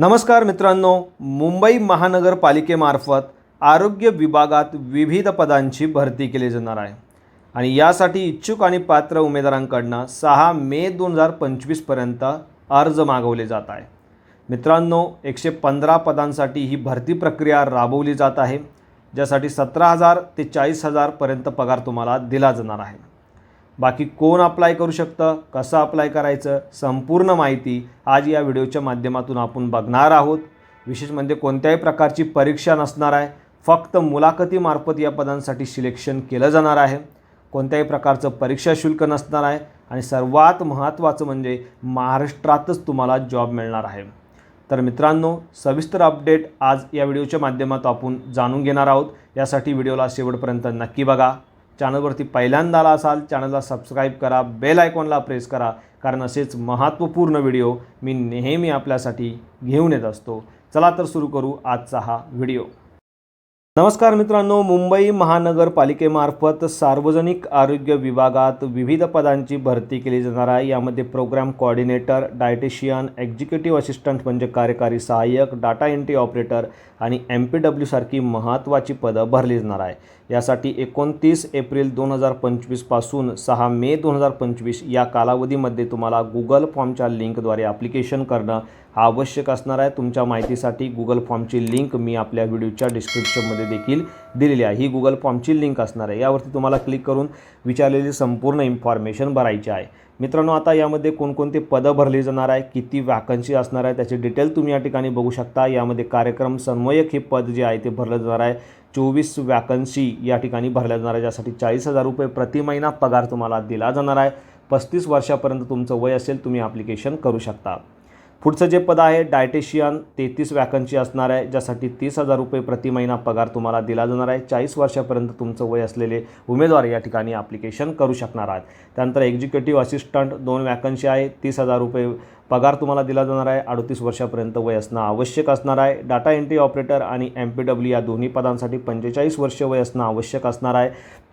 नमस्कार मित्रांनो मुंबई महानगरपालिकेमार्फत आरोग्य विभागात विविध पदांची भरती केली जाणार आहे. आणि यासाठी इच्छुक आणि पात्र उमेदवारांकडनं सहा मे दोन हजार पंचवीसपर्यंत अर्ज मागवले जात आहे. मित्रांनो एकशे पंधरा पदांसाठी ही भरती प्रक्रिया राबवली जात आहे ज्यासाठी सतरा हजार ते चाळीस हजारपर्यंत पगार तुम्हाला दिला जाणार आहे. बाकी कोण अप्लाय करू शकतं कसं अप्लाय करायचं संपूर्ण माहिती आज या व्हिडिओच्या माध्यमातून आपण बघणार आहोत. विशेष म्हणजे कोणत्याही प्रकारची परीक्षा नसणार आहे. फक्त मुलाखतीमार्फत या पदांसाठी सिलेक्शन केलं जाणार आहे. कोणत्याही प्रकारचं परीक्षा शुल्क नसणार आहे. आणि सर्वात महत्त्वाचं म्हणजे महाराष्ट्रातच तुम्हाला जॉब मिळणार आहे. तर मित्रांनो सविस्तर अपडेट आज या व्हिडिओच्या माध्यमातून आपण जाणून घेणार आहोत. यासाठी व्हिडिओला शेवटपर्यंत नक्की बघा. चॅनलवरती पहिल्यांदा आला असाल चॅनलला सबस्क्राईब करा बेल आयकॉनला प्रेस करा कारण असेच महत्त्वपूर्ण व्हिडिओ मी नेहमी आपल्यासाठी घेऊन येत असतो. चला तर सुरू करू आजचा हा व्हिडिओ नमस्कार मित्रांनो मुंबई महानगरपालिकेमार्फत सार्वजनिक आरोग्य विभागात विविध पदांची भरती केली जाणार आहे. यामध्ये program coordinator dietitian executive assistant म्हणजे कार्यकारी सहाय्यक डाटा एंट्री ऑपरेटर आणि एम पी डब्ल्यूसारखी महत्त्वाची पदं भरली जाणार आहे. यासाठी एकोणतीस एप्रिल दोन हजार पंचवीसपासून सहा मे दोन हजार पंचवीस या कालावधीमध्ये तुम्हाला गुगल फॉर्मच्या लिंकद्वारे ॲप्लिकेशन करणं आवश्यक असणार आहे. तुमच्या माहितीसाठी गुगल फॉर्मची लिंक मी आपल्या व्हिडिओच्या डिस्क्रिप्शनमध्ये देखील दिलेली आहे. ही गुगल फॉर्मची लिंक असणार आहे. यावरती तुम्हाला क्लिक करून विचारलेली संपूर्ण इन्फॉर्मेशन भरायची आहे. मित्रांनो आता यामध्ये कोणकोणते पदं भरली जाणार आहे? किती वॅकन्सी असणार आहे? त्याचे डिटेल तुम्ही या ठिकाणी बघू शकता. यामध्ये कार्यक्रम समन्वयक हे पद जे आहे ते भरलं जाणार आहे. चोवीस वॅकन्सी या ठिकाणी भरल्या जाणार आहे. ज्यासाठी चाळीस हजार रुपये प्रति महिना पगार तुम्हाला दिला जाणार आहे. पस्तीस वर्षापर्यंत तुमचं वय असेल तुम्ही ॲप्लिकेशन करू शकता. पुढचं जे पद आहे डायटेशियन तेहतीस वॅकन्सी असणार आहे ज्यासाठी तीस हजार रुपये प्रति महिना पगार तुम्हाला दिला जाणार आहे. चाळीस वर्षापर्यंत तुमचं वय असलेले उमेदवार या ठिकाणी ॲप्लिकेशन करू शकणार आहेत. त्यानंतर एक्झिक्युटिव्ह असिस्टंट दोन वॅकन्सी आहे तीस हजार रुपये पगार तुम्हाला दिला जाणार आहे. अडतीस वर्षापर्यंत वय असणं आवश्यक असणार आहे. डाटा एंट्री ऑपरेटर आणि एम पी डब्ल्यू या दोन्ही पदांसाठी पंचेचाळीस वर्ष वय असणं आवश्यक असणार आहे.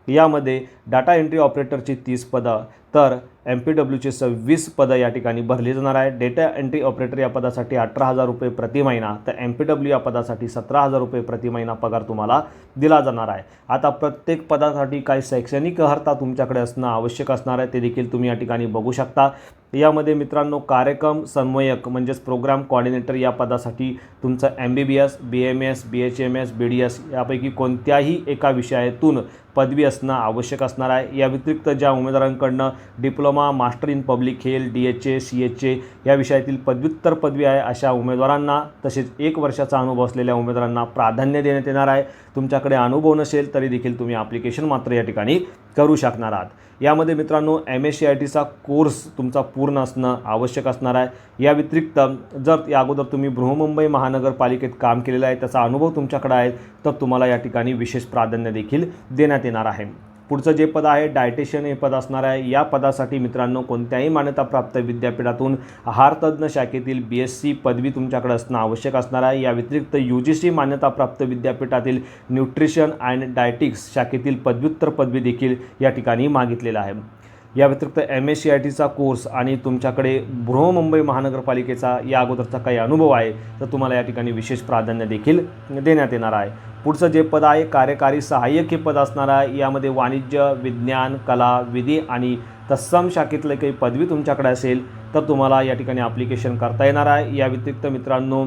यामध्ये डाटा एंट्री ऑपरेटरची तीस पदं तर एम पी डब्ल्यूचे सव्वीस पदं या ठिकाणी भरली जाणार आहे. डेटा एंट्री ऑपरेटर या पदासाठी अठरा हजार रुपये प्रति महिना तर एम पी डब्ल्यू या पदासाठी सतरा हजार रुपये प्रति महिना पगार तुम्हाला दिला जाणार आहे. आता प्रत्येक पदासाठी काही शैक्षणिक अर्हता तुमच्याकडे असणं आवश्यक असणार आहे ते देखील तुम्ही या ठिकाणी बघू शकता. यामध्ये मित्रांनो कार्यक्रम समन्वयक म्हणजेच प्रोग्राम कॉर्डिनेटर या पदासाठी तुमचं M B B S B M S B H M S B D S यापैकी कोणत्याही एका विषयातून पदवी असणं आवश्यक असणार आहे. या व्यतिरिक्त ज्या उमेदवारांकडनं diploma master in public health D H A C H A या विषयातील पदव्युत्तर पदवी आहे अशा उमेदवारांना तसेच एक वर्षाचा अनुभव असलेल्या उमेदवारांना प्राधान्य देण्यात येणार आहे. तुमच्याकडे अनुभव नसेल तरी देखील तुम्ही ॲप्लिकेशन मात्र या ठिकाणी करू शकणार आहात. यामध्ये मित्रांनो एम एस सी आय टीचा कोर्स तुमचा पूर्ण असणं आवश्यक असणार आहे. या व्यतिरिक्त जर या अगोदर तुम्ही बृहमुंबई महानगरपालिकेत काम केलेलं आहे त्याचा अनुभव तुमच्याकडे आहे तर तुम्हाला या ठिकाणी विशेष प्राधान्य देखील देण्यात येणार आहे. पुढचं जे पद आहे डायटेशियन हे पद असणार आहे. या पदासाठी मित्रांनो कोणत्याही मान्यताप्राप्त विद्यापीठातून आहारतज्ञ शाखेतील बी एस सी पदवी तुमच्याकडे असणं आवश्यक असणार आहे. या व्यतिरिक्त यू जी सी मान्यताप्राप्त विद्यापीठातील न्यूट्रिशन अँड डायटिक्स शाखेतील पदव्युत्तर पदवी देखील या ठिकाणी मागितलेलं आहे. या व्यतिरिक्त एम एस सी आय टीचा कोर्स आणि तुमच्याकडे बृहमुंबई महानगरपालिकेचा या अगोदरचा काही अनुभव आहे तर तुम्हाला या ठिकाणी विशेष प्राधान्य देखील देण्यात येणार आहे. पुढचं जे पद आहे कार्यकारी सहाय्यक हे पद असणार आहे. यामध्ये वाणिज्य विज्ञान कला विधी आणि तत्सम शाखेतले काही पदवी तुमच्याकडे असेल तर तुम्हाला या ठिकाणी ॲप्लिकेशन करता येणार आहे. या व्यतिरिक्त मित्रांनो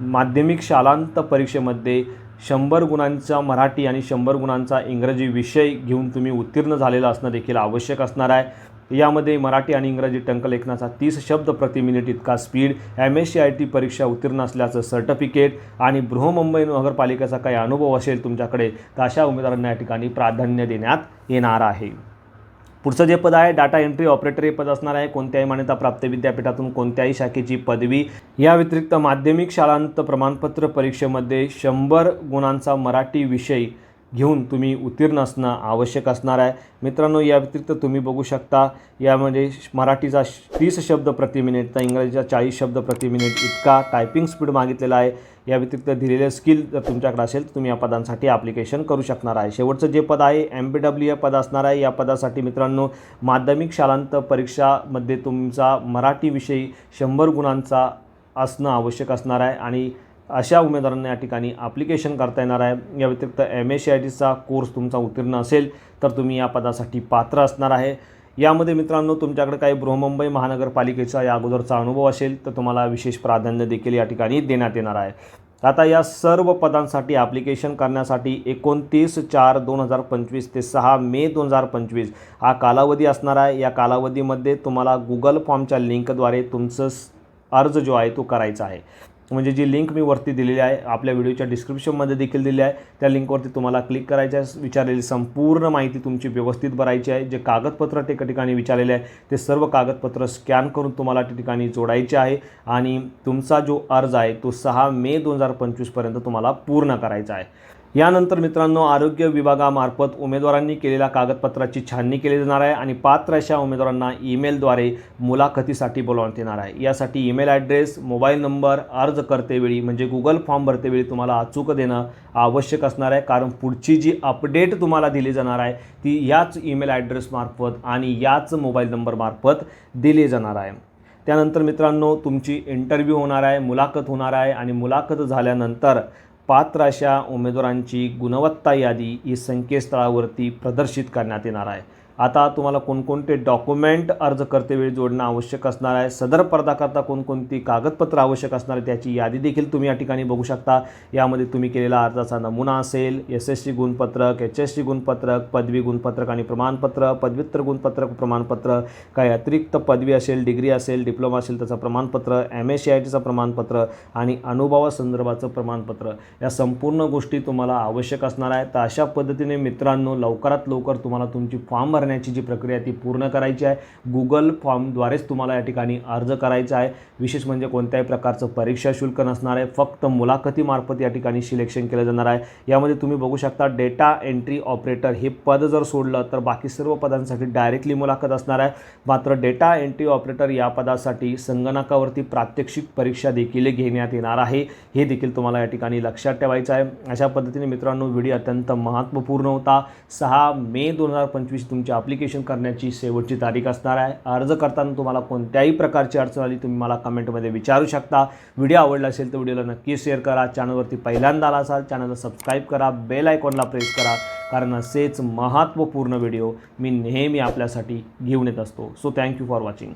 माध्यमिक शालांत परीक्षेमध्ये शंभर गुणांचा मराठी आणि शंभर गुणांचा इंग्रजी विषय घेऊन तुम्ही उत्तीर्ण झालेला असणं देखील आवश्यक असणार आहे. यामध्ये मराठी आणि इंग्रजी टंकलेखनाचा तीस शब्द प्रति मिनिट इतका speed M S C I T परीक्षा उत्तीर्ण असल्याचं सर्टिफिकेट आणि बृहमुंबई नगरपालिकेचा काही अनुभव असेल तुमच्याकडे तर अशा उमेदवारांना या ठिकाणी प्राधान्य देण्यात येणार आहे. पुढचं जे पद आहे डाटा एंट्री ऑपरेटर हे पद असणार आहे. कोणत्याही मान्यताप्राप्त विद्यापीठातून कोणत्याही शाखेची पदवी. या व्यतिरिक्त माध्यमिक शाळांत प्रमाणपत्र परीक्षेमध्ये शंभर गुणांचा मराठी विषय घेऊन तुम्ही उत्तीर्ण असणं आवश्यक असणार आहे. मित्रांनो या व्यतिरिक्त तुम्ही बघू शकता यामध्ये म्हणजे मराठीचा तीस शब्द प्रति मिनिट तर इंग्रजीचा चाळीस शब्द प्रति मिनिट इतका टायपिंग स्पीड मागितलेला आहे. या व्यतिरिक्त दिलेले स्किल जर तुमच्याकडे असेल तर तुम्ही या पदांसाठी ॲप्लिकेशन करू शकणार आहे. शेवटचं जे पद आहे एम पी डब्ल्यू या पद असणार आहे. या पदासाठी मित्रांनो माध्यमिक शालांत परीक्षामध्ये तुमचा मराठी विषयी शंभर गुणांचा असणं आवश्यक असणार आहे. आणि अशा उमेदवारांना या ठिकाणी ॲप्लिकेशन करता येणार आहे. या व्यतिरिक्त एम एस सी आय टीचा कोर्स तुमचा उत्तीर्ण असेल तर तुम्ही या पदासाठी पात्र असणार आहे. यामध्ये मित्रांनो तुमच्याकडे काही बृहमुंबई महानगरपालिकेचा या अगोदरचा अनुभव असेल तर तुम्हाला विशेष प्राधान्य देखील या ठिकाणी देण्यात येणार आहे. आता या सर्व पदांसाठी ॲप्लिकेशन करण्यासाठी एकोणतीस चार दोन हजार पंचवीस ते सहा मे दोन हजार पंचवीस हा कालावधी असणार आहे. या कालावधीमध्ये तुम्हाला गुगल फॉर्मच्या लिंकद्वारे तुमचं अर्ज जो आहे तो करायचा आहे. म्हणजे जी लिंक मी वरती दिलेली आहे आपल्या व्हिडिओच्या डिस्क्रिप्शनमध्ये देखील दिली आहे त्या लिंकवरती तुम्हाला क्लिक करायचं आहे विचारलेली संपूर्ण माहिती तुमची व्यवस्थित भरायची आहे जे कागदपत्र ते ठिकाणी विचारलेले आहे ते सर्व कागदपत्र स्कॅन करून तुम्हाला त्या ठिकाणी जोडायचे आहे आणि तुमचा जो अर्ज आहे तो सहा मे दोन हजार पंचवीसपर्यंत तुम्हाला पूर्ण करायचा आहे. यानंतर मित्रांनो आरोग्य विभागामार्फत उमेदवारांनी केलेल्या कागदपत्राची छाननी केली जाणार आहे आणि पात्र अशा उमेदवारांना ईमेलद्वारे मुलाखतीसाठी बोलावण्यात येणार आहे. यासाठी ईमेल ॲड्रेस मोबाईल नंबर अर्ज करतेवेळी म्हणजे गुगल फॉर्म भरतेवेळी तुम्हाला अचूक देणं आवश्यक असणार आहे. कारण पुढची जी अपडेट तुम्हाला दिली जाणार आहे ती याच ईमेल ॲड्रेसमार्फत आणि याच मोबाईल नंबरमार्फत दिली जाणार आहे. त्यानंतर मित्रांनो तुमची इंटरव्ह्यू होणार आहे मुलाखत होणार आहे आणि मुलाखत झाल्यानंतर पात्र अशा उमेदवारांची गुणवत्ता यादी ही संकेतस्थळावरती प्रदर्शित करण्यात येणार आहे. आता तुम्हाला कोणकोणते डॉक्युमेंट अर्ज करतेवेळी जोडणं आवश्यक असणार आहे? सदर पदाकरता कोणकोणती कागदपत्र आवश्यक असणार आहे त्याची यादी देखील तुम्ही या ठिकाणी बघू शकता. यामध्ये तुम्ही केलेला अर्जाचा नमुना असेल एस एस सी गुणपत्रक एच एस सी गुणपत्रक पदवी गुणपत्रक आणि प्रमाणपत्र पदव्युत्तर गुणपत्रक प्रमाणपत्र काही अतिरिक्त पदवी असेल डिग्री असेल डिप्लोमा असेल त्याचं प्रमाणपत्र एम एस सी आय टीचं प्रमाणपत्र आणि अनुभवासंदर्भाचं प्रमाणपत्र. या संपूर्ण गोष्टी तुम्हाला आवश्यक असणार आहे तर अशा पद्धतीने मित्रांनो लवकरात लवकर तुम्हाला तुमची फॉर्म भरण्याची जी प्रक्रिया ती पूर्ण करायची आहे. गुगल फॉर्मद्वारेच तुम्हाला या ठिकाणी अर्ज करायचा आहे. विशेष म्हणजे कोणत्याही प्रकारचं परीक्षा शुल्क नसणार आहे. फक्त मुलाखतीमार्फत या ठिकाणी सिलेक्शन केलं जाणार आहे. यामध्ये तुम्ही बघू शकता डेटा एंट्री ऑपरेटर हे पद जर सोडलं तर बाकी सर्व पदांसाठी डायरेक्टली मुलाखत असणार आहे. मात्र डेटा एंट्री ऑपरेटर या पदासाठी संगणकावरती प्रात्यक्षिक परीक्षा देखील घेण्यात येणार आहे. हे देखील तुम्हाला या ठिकाणी लक्षात ठेवायचं आहे. अशा पद्धतीने मित्रांनो व्हिडिओ अत्यंत महत्त्वपूर्ण होता. सहा मे दोन हजार पंचवीस तुमच्या ॲप्लिकेशन करण्याची शेवटची तारीख असणार आहे. अर्ज करताना तुम्हाला कोणत्याही प्रकारची अडचण आली तुम्ही मला कमेंटमध्ये विचारू शकता. व्हिडिओ आवडला असेल तर व्हिडिओला नक्की शेअर करा. चॅनलवरती पहिल्यांदा आला असाल चॅनलला सबस्क्राईब करा. बेल आयकॉनला प्रेस करा कारण असेच महत्त्वपूर्ण व्हिडिओ मी नेहमी आपल्यासाठी घेऊन येत असतो. So thank you for watching